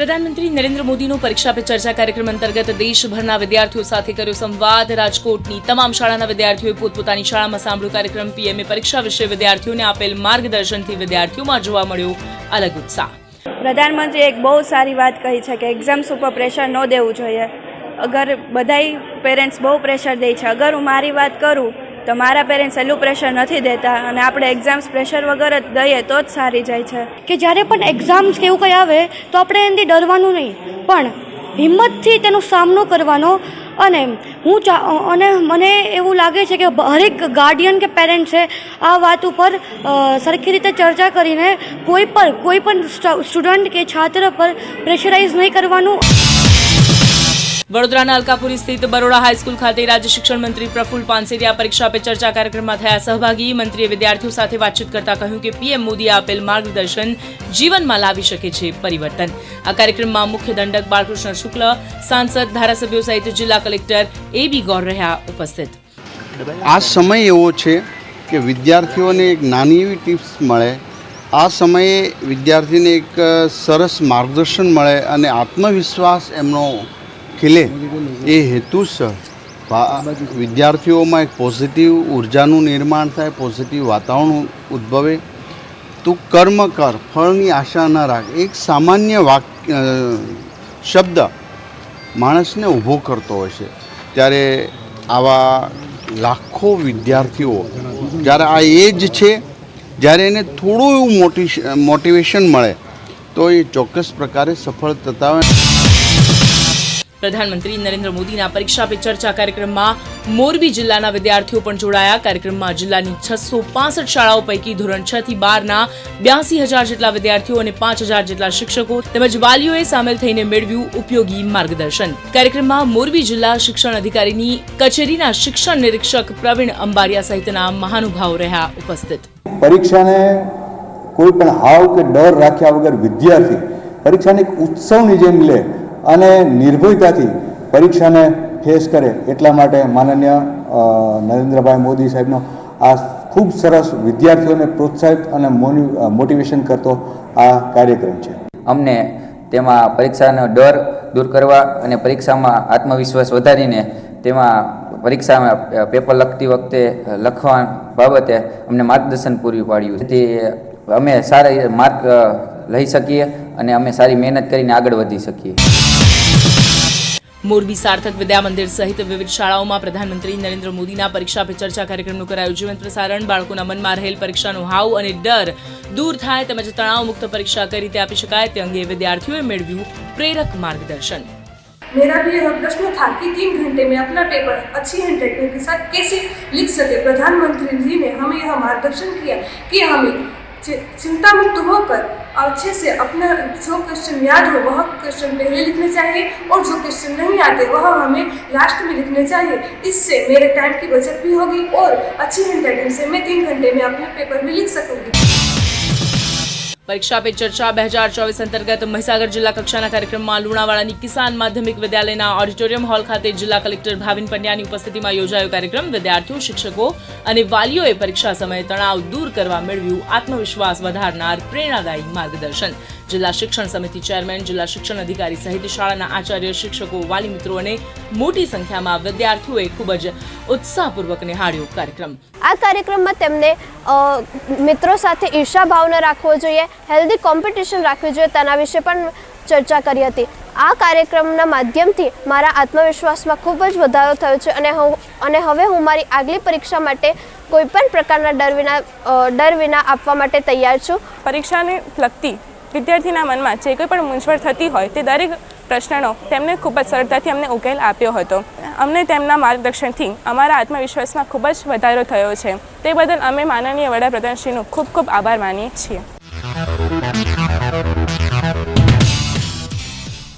પ્રધાનમંત્રી નરેન્દ્ર મોદીનો પરીક્ષા પે ચર્ચા કાર્યક્રમ અંતર્ગત દેશભરના વિદ્યાર્થીઓ સાથે કર્યો સંવાદ. રાજકોટની તમામ શાળાના વિદ્યાર્થીઓએ પોતપોતાની શાળામાં સાંભળ્યો કાર્યક્રમ. પીએમએ પરીક્ષા વિશે વિદ્યાર્થીઓને આપેલ માર્ગદર્શનથી વિદ્યાર્થીઓમાં જોવા મળ્યો અલગ ઉત્સાહ. પ્રધાનમંત્રીએ એક બહુ સારી વાત કહી છે કે એક્ઝામ્સ ઉપર પ્રેશર ન દેવું જોઈએ. અગર બધાય પેરેન્ટ્સ બહુ પ્રેશર દે છે. અગર હું મારી વાત કરું તો મારા પેરેન્ટ્સ એટલું પ્રેશર નથી દેતા અને આપણે એક્ઝામ્સ પ્રેશર વગર જ દઈએ તો જ સારી જાય છે. કે જ્યારે પણ એક્ઝામ્સ કે એવું કંઈ આવે, તો આપણે એનાથી ડરવાનું નહીં. પણ હિંમતથી તેનો સામનો કરવાનો અને હું ચા અને મને એવું લાગે છે કે હરેક ગાર્ડિયન કે પેરેન્ટ્સ છે, આ વાત ઉપર સરખી રીતે ચર્ચા કરીને કોઈ પણ કોઈ પણ સ્ટુડન્ટ કે છાત્ર પર પ્રેશરાઇઝ નહીં કરવાનું. વડોદરાના અલકાપુરી સ્થિત બરોડા હાઈસ્કૂલ ખાતે રાજ્ય શિક્ષણ મંત્રી પ્રફુલ પાનસેરિયા પરીક્ષા પે ચર્ચા કાર્યક્રમમાં થયા સહભાગી મંત્રીએ વિદ્યાર્થીઓ સાથે વાતચીત કરતા કહ્યું કે પીએમ મોદીએ આપેલ માર્ગદર્શન જીવનમાં લાવી શકે છે પરિવર્તન. આ કાર્યક્રમમાં મુખ્ય દંડક બાળકૃષ્ણ શુક્લ, સાંસદ, ધારાસભ્યો સહિત જિલ્લા કલેક્ટર એ બી ગોર રહ્યા ઉપસ્થિત. આ સમય એવો છે કે વિદ્યાર્થીઓને એક નાની એવી ટિપ્સ મળે. આ સમયે વિદ્યાર્થીને એક સરસ માર્ગદર્શન મળે અને આત્મવિશ્વાસ એમનો ખીલે એ હેતુસર વિદ્યાર્થીઓમાં એક પોઝિટિવ ઉર્જાનું નિર્માણ થાય, પોઝિટિવ વાતાવરણ ઉદ્ભવે. તું કર્મ કર, ફળની આશા ન રાખ. એક સામાન્ય વાક શબ્દ માણસને ઊભો કરતો હોય છે. ત્યારે આવા લાખો વિદ્યાર્થીઓ, જ્યારે આ એજ છે, જ્યારે એને થોડું એવું મોટી, મોટિવેશન મળે, તો એ ચોક્કસ પ્રકારે સફળ થતા હોય. પ્રધાનમંત્રી નરેન્દ્ર મોદીના પરીક્ષા પે ચર્ચા કાર્યક્રમમાં મોરબી જિલ્લાના વિદ્યાર્થીઓ પણ જોડાયા. કાર્યક્રમમાં જિલ્લાની છસો શાળાઓ પૈકી ધોરણ છ થી બારના બ્યાસી હજાર જેટલા વિદ્યાર્થીઓ અને પાંચ હજાર જેટલા શિક્ષકો તેમજ વાલીઓએ સામેલ થઈને મેળવ્યું ઉપયોગી માર્ગદર્શન. કાર્યક્રમમાં મોરબી જિલ્લા શિક્ષણ અધિકારીની કચેરીના શિક્ષણ નિરીક્ષક પ્રવીણ અંબારિયા સહિતના મહાનુભાવો રહ્યા ઉપસ્થિત. પરીક્ષાને કોઈ પણ હાવ કે ડર રાખ્યા વગર વિદ્યાર્થી પરીક્ષાને ઉત્સવની જેમ લે અને નિર્ભયતાથી પરીક્ષાને ફેસ કરે એટલા માટે માનનીય નરેન્દ્રભાઈ મોદી સાહેબનો આ ખૂબ સરસ વિદ્યાર્થીઓને પ્રોત્સાહિત અને મોટિવેશન કરતો આ કાર્યક્રમ છે. અમને તેમાં પરીક્ષાનો ડર દૂર કરવા અને પરીક્ષામાં આત્મવિશ્વાસ વધારીને તેમાં પરીક્ષામાં પેપર લખતી વખતે લખવા બાબતે અમને માર્ગદર્શન પૂરું પાડ્યું. જેથી અમે સારા માર્ક લઈ શકીએ અને અમે સારી મહેનત કરીને આગળ વધી શકીએ. મોરબી સાર્થક વિદ્યા મંદિર સહિત વિવિધ શાળાઓમાં પ્રધાનમંત્રી નરેન્દ્ર મોદીના પરીક્ષા પે ચર્ચા કાર્યક્રમનું કરાયું. જીવંત પ્રસારણ, બાળકોના મનમાં રહેલ પરીક્ષાનો હાવ અને ડર દૂર થાય તેમજ તણાવ મુક્ત પરીક્ષા કઈ રીતે આપી શકાય તે અંગે વિદ્યાર્થીઓએ મેળવ્યું પ્રેરક માર્ગદર્શન. मेरा भी यह प्रश्न था कि तीन घंटे में अपना पेपर अच्छी हैंडराइटिंग के साथ कैसे लिख सके? प्रधानमंत्री जी ने हमें यह मार्गदर्शन किया कि हमें चिंता मुक्त होकर अच्छे से अपना जो क्वेश्चन याद हो, वह क्वेश्चन पहले लिखने चाहिए और जो क्वेश्चन नहीं आते, वह हमें लास्ट में लिखने चाहिए। इससे मेरे टाइम की बचत भी होगी और अच्छी हैंडराइटिंग से मैं तीन घंटे में अपने पेपर भी लिख सकूँगी। પરીક્ષા પે ચર્ચા બે હજાર ચોવીસ અંતર્ગત મહીસાગર જિલ્લા કક્ષાના કાર્યક્રમમાં લુણાવાડાની કિસાન માધ્યમિક વિદ્યાલયના ઓડિટોરિયમ હોલ ખાતે જિલ્લા કલેક્ટર ભાવિન પંડ્યાની ઉપસ્થિતિમાં યોજાયો કાર્યક્રમ. વિદ્યાર્થીઓ, શિક્ષકો અને વાલીઓએ પરીક્ષા સમયે તણાવ દૂર કરવા મેળવ્યું આત્મવિશ્વાસ વધારનાર પ્રેરણાદાયી માર્ગદર્શન. જિલ્લા શિક્ષણ સમિતિ ચેરમેન, જિલ્લા શિક્ષણ અધિકારી સહિત શાળાના આચાર્ય, શિક્ષકો, વાલી મિત્રો અને મોટી સંખ્યામાં વિદ્યાર્થીઓએ ખૂબ જ ઉત્સાહપૂર્વક નિહાળ્યો કાર્યક્રમ. આ કાર્યક્રમમાં તેમને મિત્રો સાથે ઈર્ષા ભાવના રાખવો જોઈએ હેલ્ધી કોમ્પિટિશન રાખવી જોઈએ તેના વિશે પણ ચર્ચા કરી હતી. આ કાર્યક્રમના માધ્યમથી મારા આત્મવિશ્વાસમાં ખૂબ જ વધારો થયો છે અને હું અને હવે હું મારી આગલી પરીક્ષા માટે કોઈ પણ પ્રકારના ડર વિના ડર વિના આપવા માટે તૈયાર છું. પરીક્ષાને લગતી વિદ્યાર્થીના મનમાં જે કોઈ પણ મૂંઝવણ થતી હોય તે દરેક પ્રશ્નનો તેમને ખૂબ જ સરળતાથી અમને ઉકેલ આપ્યો હતો. અમને તેમના માર્ગદર્શનથી અમારા આત્મવિશ્વાસમાં ખૂબ જ વધારો થયો છે. તે બદલ અમે માનનીય વડાપ્રધાનશ્રીનો ખૂબ ખૂબ આભાર માનીએ છીએ. Música